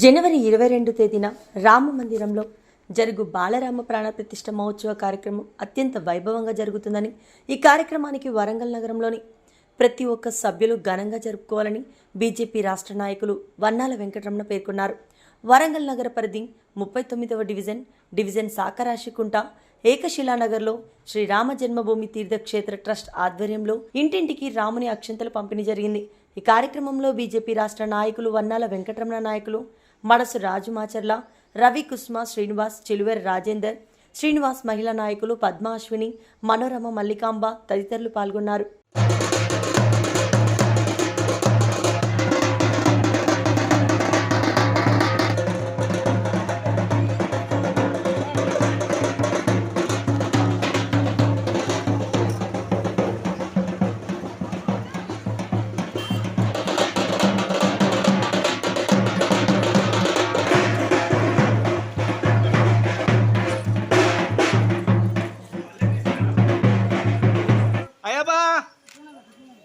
జనవరి ఇరవై రెండు తేదీన రామ మందిరంలో జరుగు బాలరామ ప్రాణప్రతిష్ఠ మహోత్సవ కార్యక్రమం అత్యంత వైభవంగా జరుగుతుందని ఈ కార్యక్రమానికి వరంగల్ నగరంలోని ప్రతి ఒక్క సభ్యులు ఘనంగా జరుపుకోవాలని బీజేపీ రాష్ట్ర నాయకులు వన్నాల వెంకటరమణ పేర్కొన్నారు. వరంగల్ నగర పరిధి ముప్పై తొమ్మిదవ డివిజన్ డివిజన్ సాకరాశికుంట ఏకశిలానగర్లో శ్రీ రామ జన్మభూమి తీర్థక్షేత్ర ట్రస్ట్ ఆధ్వర్యంలో ఇంటింటికి రాముని అక్షంతలు పంపిణీ జరిగింది. ఈ కార్యక్రమంలో బీజేపీ రాష్ట్ర నాయకులు వన్నాల వెంకటరమణ నాయకులు మడసు రాజుమాచర్ల రవి కుస్మా శ్రీనివాస్ చిలువెర రాజేందర్ శ్రీనివాస్ మహిళా నాయకులు పద్మ అశ్విని మనోరమ మల్లికాంబ తదితరులు పాల్గొన్నారు.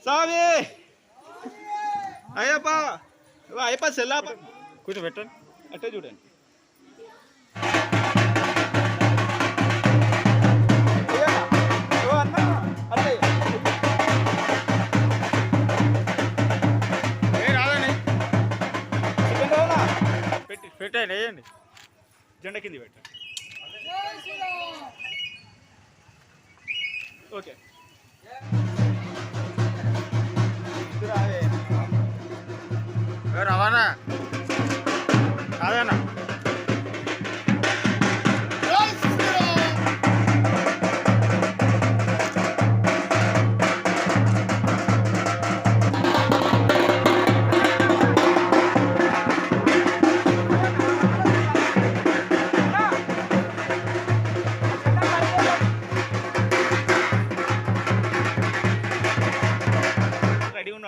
స్వామి! అయ్యప్ప! అయ్యప్ప సెల్లా కూర్చోబెట్టండి. అట్టే చూడండి. పెట్టండి వేయండి. జెండా కింది పెట్టండి. ఓకే.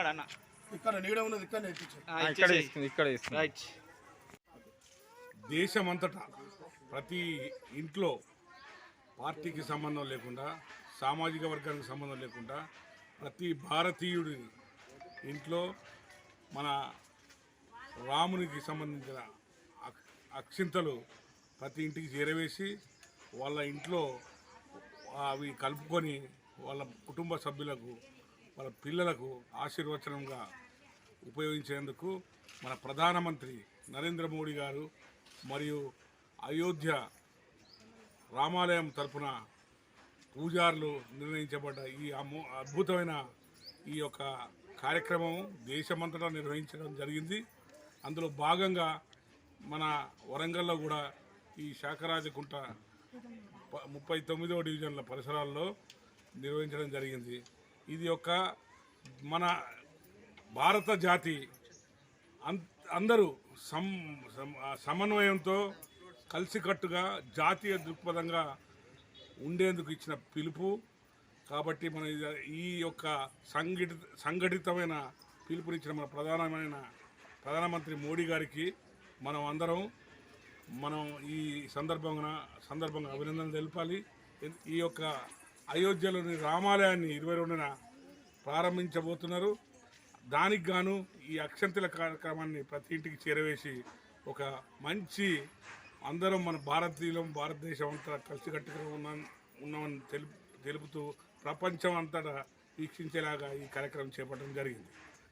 రెడీ ఉన్నాడు అన్న ఇక్కడ నీడ ఉన్నది ఇక్కడ ఇక్కడ ఇస్తుంది ఇక్కడ ఇస్తుంది. రైట్ దేశమంతటా ప్రతి ఇంట్లో పార్టీకి సంబంధం లేకుండా సామాజిక వర్గానికి సంబంధం లేకుండా ప్రతి భారతీయుడి ఇంట్లో మన రామునికి సంబంధించిన అక్- అక్షింతలు ప్రతి ఇంటికి చేరవేసి వాళ్ళ ఇంట్లో అవి కలుపుకొని వాళ్ళ కుటుంబ సభ్యులకు వాళ్ళ పిల్లలకు ఆశీర్వచనంగా ఉపయోగించేందుకు మన ప్రధానమంత్రి నరేంద్ర మోడీ గారు మరియు అయోధ్య రామాలయం తరపున పూజారులు నిర్ణయించబడ్డ ఈ అద్భుతమైన ఈ యొక్క కార్యక్రమం దేశమంతటా నిర్వహించడం జరిగింది. అందులో భాగంగా మన వరంగల్లో కూడా ఈ శాఖరాజకుంట ముప్పై తొమ్మిదవ డివిజన్ల పరిసరాల్లో నిర్వహించడం జరిగింది. ఇది ఒక మన భారత జాతి అం- అందరూ సమ్ సమన్వయంతో కలిసికట్టుగా జాతీయ దృక్పథంగా ఉండేందుకు ఇచ్చిన పిలుపు. కాబట్టి మన ఇది- ఈ యొక్క సంఘటిత సంఘటితమైన పిలుపునిచ్చిన మన ప్రధానమైన ప్రధానమంత్రి మోడీ గారికి మనం అందరం మనం ఈ సందర్భంగా సందర్భంగా అభినందనలు తెలపాలి. ఈ యొక్క అయోధ్యలోని రామాలయాన్ని ఇరవై రెండున ప్రారంభించబోతున్నారు. దానికి గాను ఈ అక్షంతల కార్యక్రమాన్ని ప్రతి ఇంటికి చేరవేసి ఒక మంచి అందరం మన భారతీయులం భారతదేశం అంతా కలిసికట్టుగా ఉన్న ఉన్నామని తెలుపు తెలుపుతూ ప్రపంచం అంతటా వీక్షించేలాగా ఈ కార్యక్రమం చేపట్టడం జరిగింది.